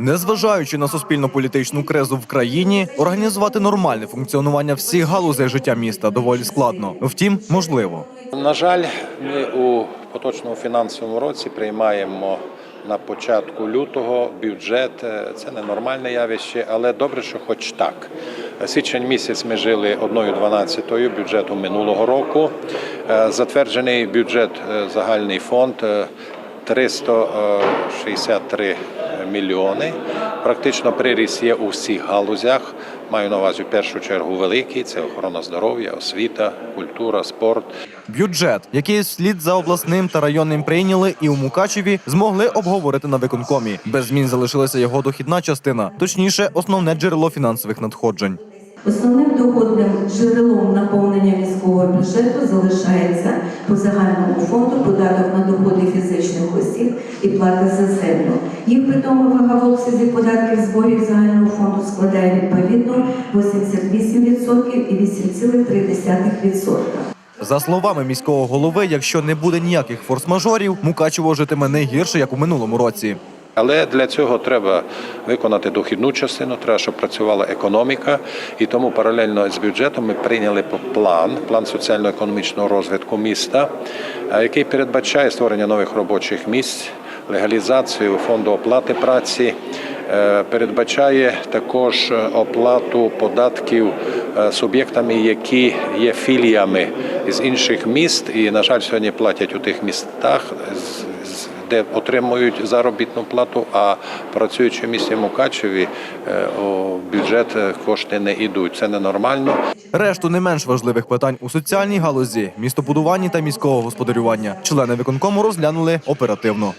Незважаючи на суспільно-політичну кризу в країні, організувати нормальне функціонування всіх галузей життя міста доволі складно. Втім, можливо. На жаль, ми у поточному фінансовому році приймаємо на початку лютого бюджет. Це ненормальне явище, але добре, що хоч так. Січень місяць ми жили одною дванадцятою бюджету минулого року. Е, Затверджений бюджет е, загальний фонд е, 363 мільйони. Практично приріст є у всіх галузях. Маю на увазі в першу чергу великий це охорона здоров'я, освіта, культура, спорт. Бюджет, який слід за обласним та районним прийняли і у Мукачеві, змогли обговорити на виконкомі. Без змін залишилася його дохідна частина, точніше, основне джерело фінансових надходжень. Основним доходним джерелом наповнення міського бюджету залишається по загальному фонду податок на доходи фізичних осіб і плата за землю. Їх в обсязі податків зборів загального фонду складає відповідно 88% і 8,3%. За словами міського голови, якщо не буде ніяких форс-мажорів, Мукачево житиме не гірше, як у минулому році. Але для цього треба виконати дохідну частину, треба, щоб працювала економіка. І тому паралельно з бюджетом ми прийняли план, план соціально-економічного розвитку міста, який передбачає створення нових робочих місць, легалізацію фонду оплати праці. е, Передбачає також е, оплату податків е, суб'єктами, які є філіями з інших міст, і, на жаль, сьогодні платять у тих містах, з- де отримують заробітну плату, а працюючи в місті Мукачеві, е, у бюджет е, кошти не йдуть. Це ненормально. Решту не менш важливих питань у соціальній галузі, містобудуванні та міського господарювання члени виконкому розглянули оперативно.